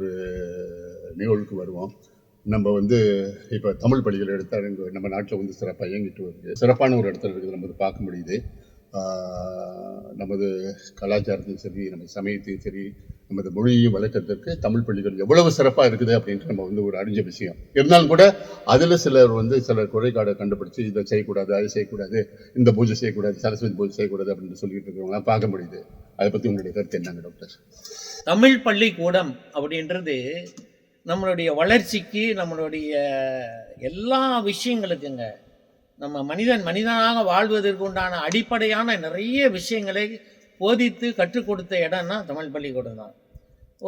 ஒரு நிகழ்வுக்கு வருவோம். நம்ம வந்து இப்போ தமிழ் பள்ளிகள் எடுத்தால் நம்ம நாட்டில் வந்து சிறப்பாக இயங்கிட்டு வருது. சிறப்பான ஒரு இடத்துல இருக்குது நம்ம பார்க்க முடியுது. நமது கலாச்சாரத்தையும் சரி நம்ம சமயத்தையும் சரி நமது மொழியையும் வளர்க்கறதுக்கு தமிழ் பள்ளிகள் எவ்வளவு சிறப்பாக இருக்குது அப்படின்ட்டு நம்ம வந்து ஒரு அறிஞ்ச விஷயம். இருந்தாலும் கூட அதில் சிலர் வந்து சிலர் குறைக்காடை கண்டுபிடிச்சு இதை செய்யக்கூடாது அதை செய்யக்கூடாது இந்த பூஜை செய்யக்கூடாது சரஸ்வதி பூஜை செய்யக்கூடாது அப்படின்னு சொல்லிட்டு இருக்கிறவங்களாம் பார்க்க முடியுது. அதை பற்றி உங்களுடைய கருத்து என்னங்க டாக்டர்? தமிழ் பள்ளிக்கூடம் அப்படின்றது நம்மளுடைய வளர்ச்சிக்கு நம்மளுடைய எல்லா விஷயங்களுக்குங்க நம்ம மனிதன் மனிதனாக வாழ்வதற்கு உண்டான அடிப்படையான நிறைய விஷயங்களை போதித்து கற்றுக் கொடுத்த இடம்னா தமிழ் பள்ளிக்கூடம் தான்.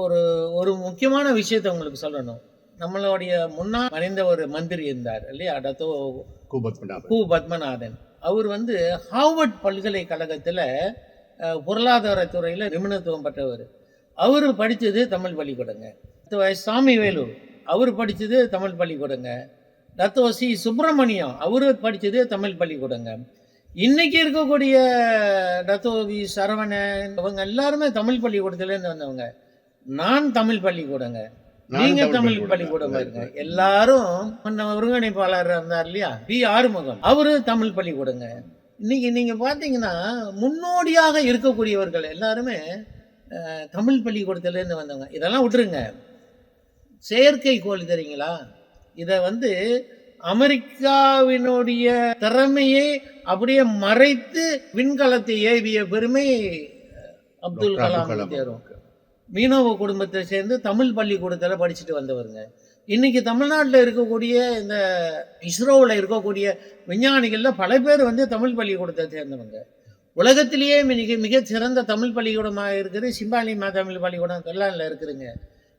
ஒரு ஒரு முக்கியமான விஷயத்தை உங்களுக்கு சொல்லணும். நம்மளுடைய முன்னாள் மறைந்த ஒரு மந்திரி இருந்தார் இல்லையா? டத்தோ கு பத்மநாதன் அவர் வந்து ஹார்வர்ட் பல்கலைக்கழகத்தில் பொருளாதாரத்துறையில் நிபுணத்துவம் பெற்றவர். அவர் படித்தது தமிழ் பள்ளிக்கூடங்க. சாமி வேலூர். அவர் படித்தது தமிழ் பள்ளிக்கூடங்க. தத்துவ சி சுப்பிரமணியம் அவர் படித்தது தமிழ் பள்ளிக்கூடங்க. இன்னைக்கு இருக்கக்கூடிய டத்தோ வி சரவணன் இவங்க எல்லாருமே தமிழ் பள்ளிக்கூடத்துலேருந்து வந்தவங்க. நான் தமிழ் பள்ளிக்கூடங்க. நீங்க தமிழ் பள்ளிக்கூடம் இருங்க. எல்லாரும் முன்ன ஒருங்கிணைப்பாளர் இருந்தார் இல்லையா? பி. ஆறுமுகம். அவரு தமிழ் பள்ளிக்கூடங்க. இன்னைக்கு நீங்க பாத்தீங்கன்னா முன்னோடியாக இருக்கக்கூடியவர்கள் எல்லாருமே தமிழ் பள்ளிக்கூடத்துல இருந்து வந்தவங்க. இதெல்லாம் விட்டுருங்க. செயற்கைக்கோள் தெரியுங்களா? இதை வந்து அமெரிக்காவினுடைய திறமையை அப்படியே மறைத்து விண்கலத்தை ஏவிய பெருமை அப்துல் கலாம் தேரும். மீனவ குடும்பத்தை சேர்ந்து தமிழ் பள்ளிக்கூடத்தில் படிச்சுட்டு வந்தவருங்க. இன்னைக்கு தமிழ்நாட்டில் இருக்கக்கூடிய இந்த இஸ்ரோவில் இருக்கக்கூடிய விஞ்ஞானிகளில் பல பேர் வந்து தமிழ் பள்ளிக்கூடத்தை சேர்ந்தவங்க. உலகத்திலேயே மிக மிக சிறந்த தமிழ் பள்ளிக்கூடமாக இருக்குது சிம்பாலிமா தமிழ் பள்ளிக்கூடம் வெள்ளானில் இருக்குதுங்க.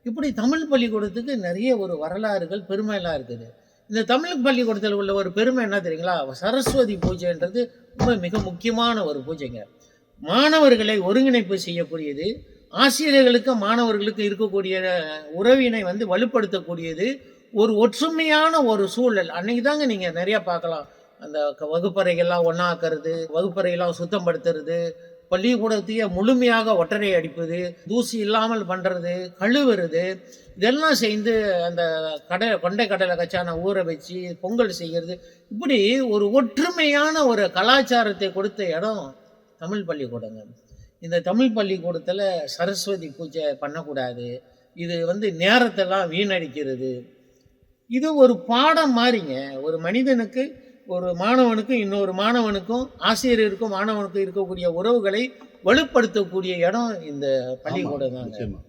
இப்படி தமிழ் பள்ளிக்கூடத்துக்கு நிறைய ஒரு வரலாறுகள் பெருமையெல்லாம் இருக்குது. இந்த தமிழ் பள்ளிக்கூடத்தில் உள்ள ஒரு பெருமை என்ன தெரியுங்களா? சரஸ்வதி பூஜைன்றது ரொம்ப மிக முக்கியமான ஒரு பூஜைங்க. மாணவர்களை ஒருங்கிணைப்பு செய்யக்கூடியது ஆசிரியர்களுக்கு மாணவர்களுக்கு இருக்கக்கூடிய உறவினை வந்து வலுப்படுத்தக்கூடியது ஒரு ஒற்றுமையான ஒரு சூழல். அன்னைக்கு தாங்க நீங்கள் நிறையா பார்க்கலாம். அந்த க- வகுப்பறைகள்லாம் ஒன்றாக்குறது வகுப்பறையெல்லாம் சுத்தப்படுத்துறது பள்ளிக்கூடத்தையே முழுமையாக ஒட்டறை அடிப்பது தூசி இல்லாமல் பண்ணுறது கழுவுறது இதெல்லாம் செய்து அந்த கடலை கொண்டை கடலை கச்சான ஊற வச்சு பொங்கல் செய்கிறது. இப்படி ஒரு ஒற்றுமையான ஒரு கலாச்சாரத்தை கொடுத்த இடம் தமிழ் பள்ளிக்கூடங்க இந்த தமிழ் பள்ளிக்கூடத்தில் சரஸ்வதி பூஜை பண்ணக்கூடாது. இது வந்து நேரத்தெல்லாம் வீணடிக்கிறது. இது ஒரு பாடம் மாதிரிங்க ஒரு மனிதனுக்கு ஒரு மாணவனுக்கும் இன்னொரு மாணவனுக்கும் ஆசிரியருக்கும் மாணவனுக்கும் இருக்கக்கூடிய உறவுகளை வலுப்படுத்தக்கூடிய இடம் இந்த பள்ளிக்கூடம் நிச்சயமா.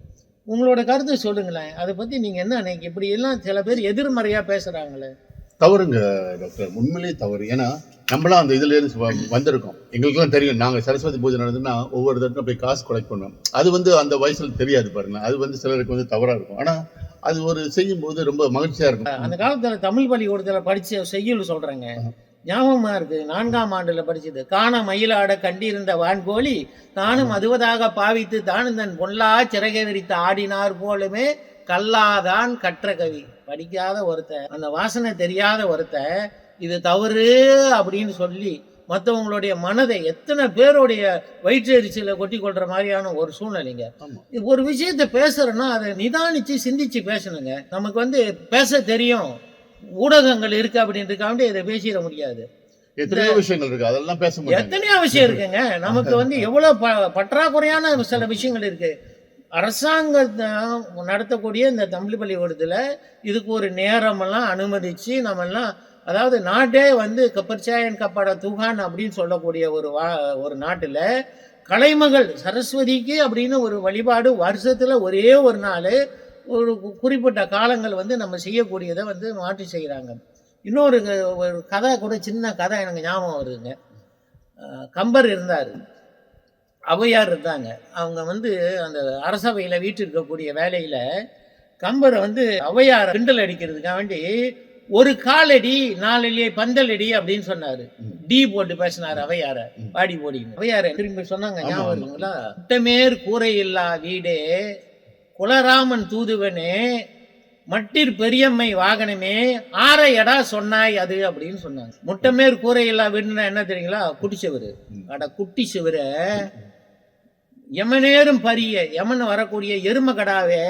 உங்களோட கருத்தை சொல்லுங்களேன். அதை பற்றி நீங்கள் என்ன நினைக்க இப்படி எல்லாம் சில பேர் எதிர்மறையாக பேசுகிறாங்களே தவறுங்க டாக்டர். உண்மையிலேயே தவறு. ஏன்னா நம்மளாம் அந்த இதுல இருந்து வ- வந்திருக்கோம். எங்களுக்குலாம் தெரியும் நாங்க சரஸ்வதி பூஜை நடந்ததுன்னா ஒவ்வொரு தடவை போய் காசு கலெக்ட் பண்ணுவோம். அது வந்து அந்த வயசுல தெரியாது பாருங்க அது வந்து சிலருக்கு வந்து தவறா இருக்கும். ஆனா அது ஒரு செய்யும் போது ரொம்ப மகிழ்ச்சியா இருக்கும். அந்த காலத்தில் தமிழ் பள்ளிக்கூடத்தில் படித்த செய்யுள் சொல்கிறேங்க ஞாபகமா இருக்கு. நான்காம் ஆண்டுல படிச்சது. காண மயிலாட கண்டிருந்த வான்கோழி தானும் அதுவதாக பாவித்து தானும் தன் பொல்லா சிறகை விரித்து ஆடினார் போலுமே கல்லாதான் கற்ற கவி. படிக்காத ஒருத்தன் அந்த வாசனை தெரியாத ஒருத்தன் இது தவறு அப்படின்னு சொல்லி மற்றவங்களுடைய மனதை எத்தனை பேருடைய வயிற்றெரிச்சலை கொட்டி கொள்ற மாதிரியான ஒரு சூழ்நிலைங்க. ஒரு விஷயத்தை பேசுறோன்னா அதை நிதானிச்சு சிந்திச்சு பேசணுங்க. நமக்கு வந்து பேச தெரியும். ஊடகங்கள் இருக்கு அப்படின்றதுக்காண்டி இதை பேசிட முடியாது. எத்தனையோ விஷயங்கள் இருக்கு. அதெல்லாம் பேச எத்தனையோ விஷயம் இருக்குங்க. நமக்கு வந்து எவ்வளவு பற்றாக்குறையான சில விஷயங்கள் இருக்கு. அரசாங்கம் நடத்தக்கூடிய இந்த தமிழ் பள்ளிக்கூடத்தில் இதுக்கு ஒரு நேரமெல்லாம் அனுமதிச்சு நம்ம எல்லாம் அதாவது நாட்டே வந்து கப்பர்ச்சாயன் கப்பட துகான் அப்படின்னு சொல்லக்கூடிய ஒரு வா ஒரு நாட்டில் கலைமகள் சரஸ்வதிக்கு அப்படின்னு ஒரு வழிபாடு வருஷத்தில் ஒரே ஒரு நாள் ஒரு குறிப்பிட்ட காலங்கள் வந்து நம்ம செய்யக்கூடியதை வந்து மாற்றி செய்கிறாங்க இன்னொரு ஒரு கதை கூட சின்ன கதை எனக்கு ஞாபகம் வருதுங்க. கம்பர் இருந்தார். ஔவையார் இருந்தாங்க. அவங்க வந்து அந்த அரசவையில் வீட்டில் இருக்கக்கூடிய வேலையில் கம்பரை வந்து ஔவையார் கிண்டல் அடிக்கிறதுக்காக வேண்டி ஒரு காலடி நாலடி பந்தலடி அப்படின்னு சொன்னாரு. டி போட்டு பேசினார் அவையார. பாடி போடின்னு. அவையார திரும்பி சொன்னாங்க ஞாபகம். இருக்குங்களா? முட்டமேர் கூரை இல்லா வீடே குலராமன் தூதுவனே மட்டிற் பெரியம்மை வாகனமே ஆரையடா சொன்னாய் அது அப்படின்னு சொன்னாங்க. முட்டமேர் கூரை இல்லா வீடுன்னா என்ன தெரியுங்களா? குட்டிச்சவரு ம். அட குட்டி சுவர யமனேரும் பரிய யமன் வரக்கூடிய எரும கடாவே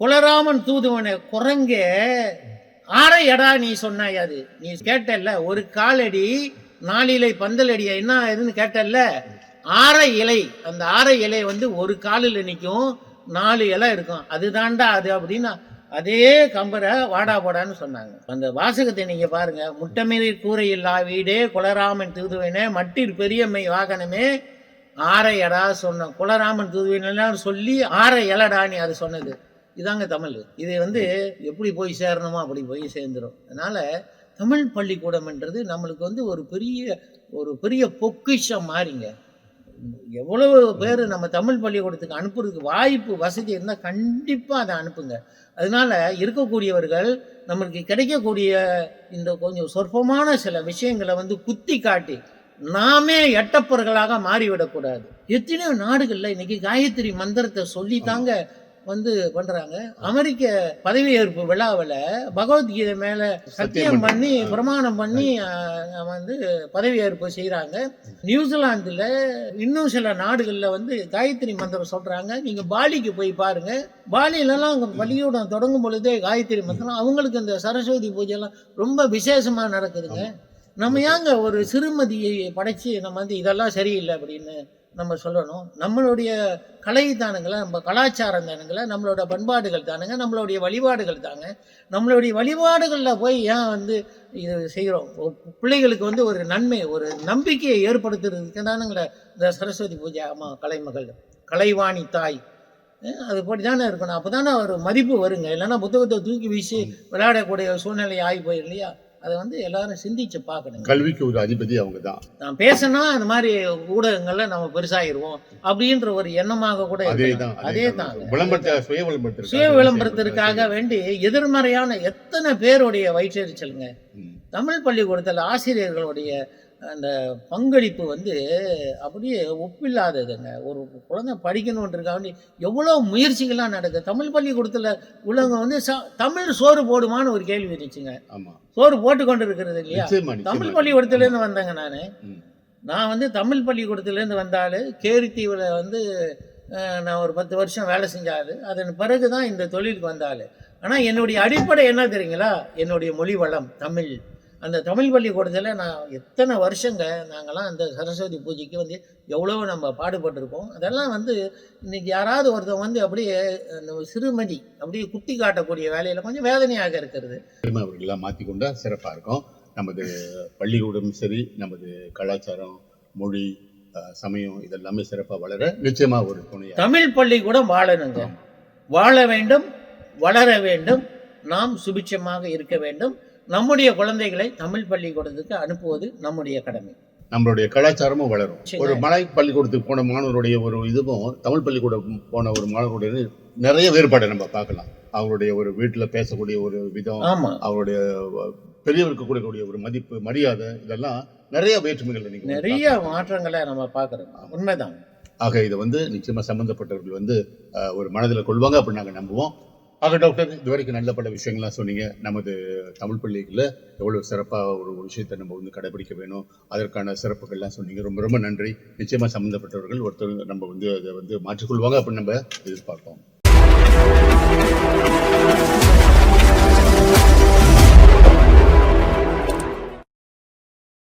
குலராமன் தூதுவனே குரங்கே ஆரை எடா நீ சொன்னாய் அது. நீ கேட்டல்ல ஒரு காலடி நாலிலை பந்தலடி என்ன இதுன்னு கேட்டல்ல ஆரை இலை அந்த ஆரை இலை வந்து ஒரு காலில் நிற்கும் நாலு இலை இருக்கும். அதுதான்டா அது அப்படின்னு அதே கம்பரை வாடா போடான்னு சொன்னாங்க. அந்த வாசகத்தை நீங்க பாருங்க. கூரை கூரையில்லா வீடே குலராமன் தூதுவனே மட்டிற் பெரியம்மை வாகனமே ஆரை எடா சொன்ன குலராமன் தூதுவனெல்லாம் சொல்லி ஆரை இலடா நீ அது சொன்னது. இதாங்க தமிழ். இது வந்து எப்படி போய் சேரணுமோ அப்படி போய் சேர்ந்துடும் அதனால தமிழ் பள்ளிக்கூடம்ன்றது நம்மளுக்கு வந்து ஒரு பெரிய ஒரு பெரிய பொக்கிஷம் மாறிங்க. எவ்வளவு பேர் நம்ம தமிழ் பள்ளிக்கூடத்துக்கு அனுப்புறதுக்கு வாய்ப்பு வசதி இருந்தால் கண்டிப்பாக அதை அனுப்புங்க. அதனால இருக்கக்கூடியவர்கள் நம்மளுக்கு கிடைக்கக்கூடிய இந்த கொஞ்சம் சொற்பமான சில விஷயங்களை வந்து குத்தி காட்டி நாமே எட்டப்பர்களாக மாறிவிடக்கூடாது. எத்தனையோ நாடுகளில் இன்னைக்கு காயத்ரி மந்திரத்தை சொல்லி தாங்க வந்து பண்றாங்க. அமெரிக்க பதவியேற்பு விழாவில் பகவத்கீதை மேல சத்தியம் பண்ணி பிரமாணம் பண்ணி வந்து பதவியேற்பு செய்கிறாங்க நியூசிலாந்துல இன்னும் சில நாடுகளில் வந்து காயத்ரி மந்திரம் சொல்றாங்க. நீங்க பாலிக்கு போய் பாருங்க. பாலிலலாம் அங்கே பள்ளிக்கூடம் தொடங்கும் பொழுதே காயத்ரி மந்திரம் அவங்களுக்கு இந்த சரஸ்வதி பூஜைலாம் ரொம்ப விசேஷமா நடக்குதுங்க. நம்ம ஏங்க ஒரு சிறுமதியை படைச்சு நம்ம வந்து இதெல்லாம் சரியில்லை அப்படின்னு நம்ம சொல்லணும். நம்மளுடைய கலை தானுங்கள நம்ம கலாச்சாரம் தானுங்கள நம்மளோட பண்பாடுகள் தானுங்க நம்மளுடைய வழிபாடுகள் தாங்க. நம்மளுடைய வழிபாடுகளில் போய் ஏன் வந்து இது செய்கிறோம் பிள்ளைகளுக்கு வந்து ஒரு நன்மை ஒரு நம்பிக்கையை ஏற்படுத்துறதுக்கு தானுங்களே இந்த சரஸ்வதி பூஜை ஆமாம் கலைமகள் கலைவாணி தாய். அது படி தானே இருக்கணும். அப்போ தானே ஒரு மதிப்பு வருங்க. இல்லைன்னா புத்தகத்தை தூக்கி வீசி விளையாடக்கூடிய சூழ்நிலை ஆகி போயிடும் இல்லையா? அதை வந்து எல்லாரும் சிந்திச்சு பார்க்கணுங்க. கல்விக்கு ஒரு அதிபதி அவங்க தான் நான் பேசினா அந்த மாதிரி ஊடகங்கள்ல நம்ம பெருசாயிருவோம் அப்படின்ற ஒரு எண்ணமாக கூட அதே. தான் அதே தான் விளம்பரத்தை சுய விளம்பரத்திற்காக சுய விளம்பரத்திற்காக வேண்டி எதிர்மறையான எத்தனை பேருடைய வயிற்றெரிச்சலுங்க. தமிழ் பள்ளிக்கூடத்தில் ஆசிரியர்களுடைய அந்த பங்களிப்பு வந்து அப்படியே ஒப்பில்லாததுங்க. ஒரு குழந்தை படிக்கணுன்றதுக்காக வேண்டி எவ்வளோ முயற்சிகள்லாம் நடக்குது. தமிழ் பள்ளிக்கூடத்தில் உள்ளவங்க வந்து ச- தமிழ் சோறு போடுமான்னு ஒரு கேள்வி இருந்துச்சுங்க. சோறு போட்டு கொண்டு இருக்கிறது இல்லையா தமிழ் பள்ளிக்கூடத்துலேருந்து வந்தேங்க நான். நான் வந்து தமிழ் பள்ளிக்கூடத்துலேருந்து வந்தால் கேரித்தீவில் வந்து நான் ஒரு பத்து வருஷம் வேலை செஞ்சால் அதன் பிறகு தான் இந்த தொழிலுக்கு வந்தாள். ஆனால் என்னுடைய அடிப்படை என்ன தெரியுங்களா? என்னுடைய மொழி வளம் தமிழ். அந்த தமிழ் பள்ளிக்கூடத்தில் நான் எத்தனை வருஷங்க நாங்கள்லாம் அந்த சரஸ்வதி பூஜைக்கு வந்து எவ்வளோ நம்ம பாடுபட்டிருக்கோம். அதெல்லாம் வந்து இன்னைக்கு யாராவது ஒருத்தன் வந்து அப்படியே அந்த சிறுமதி அப்படியே குத்தி காட்டக்கூடிய வேலையில் கொஞ்சம் வேதனையாக இருக்கிறது. பெருமை அவர்கள்லாம் மாற்றிக்கொண்டா சிறப்பாக இருக்கும். நமது பள்ளிக்கூடம் சரி நமது கலாச்சாரம் மொழி சமயம் இதெல்லாமே சிறப்பாக வளர நிச்சயமா ஒரு துணையா தமிழ் பள்ளிக்கூடம் வாழணுங்க. வாழ வேண்டும் வளர வேண்டும். நாம் சுபிட்சமாக இருக்க வேண்டும். நம்முடைய குழந்தைகளை தமிழ் பள்ளிக்கூடத்துக்கு அனுப்புவது நம்முடைய கடமை. நம்மளுடைய கலாச்சாரமும் வளரும். ஒரு மலை பள்ளிக்கூடத்துக்கு போன மாணவருடைய ஒரு இதுவும் தமிழ் பள்ளிக்கூடம் போன ஒரு மாணவருடைய நிறைய வேறுபாடை நம்ம பார்க்கலாம். அவருடைய ஒரு வீட்டில் பேசக்கூடிய ஒரு விதம் அவருடைய பெரியவருக்கு கொடுக்கக்கூடிய ஒரு மதிப்பு மரியாதை இதெல்லாம் நிறைய வேற்றுமைகள் நிறைய மாற்றங்களை நம்ம பார்க்குறோம். உண்மைதான். ஆக இதை வந்து நிச்சயமா சம்பந்தப்பட்டவர்கள் வந்து ஒரு மனதில் கொள்வாங்க அப்படின்னு நாங்கள் நம்புவோம். ஆக டாக்டர் இது வரைக்கும் நல்ல பல விஷயங்கள்லாம் சொன்னீங்க. நமது தமிழ் பள்ளிகளில் எவ்வளோ சிறப்பாக ஒரு விஷயத்தை நம்ம வந்து கடைபிடிக்க வேணும் அதற்கான சிறப்புகள்லாம் சொன்னீங்க. ரொம்ப ரொம்ப நன்றி. நிச்சயமாக சம்பந்தப்பட்டவர்கள் ஒருத்தர் நம்ம வந்து அதை வந்து மாற்றிக்கொள்வாங்க அப்படின்னு நம்ம எதிர்பார்ப்போம்.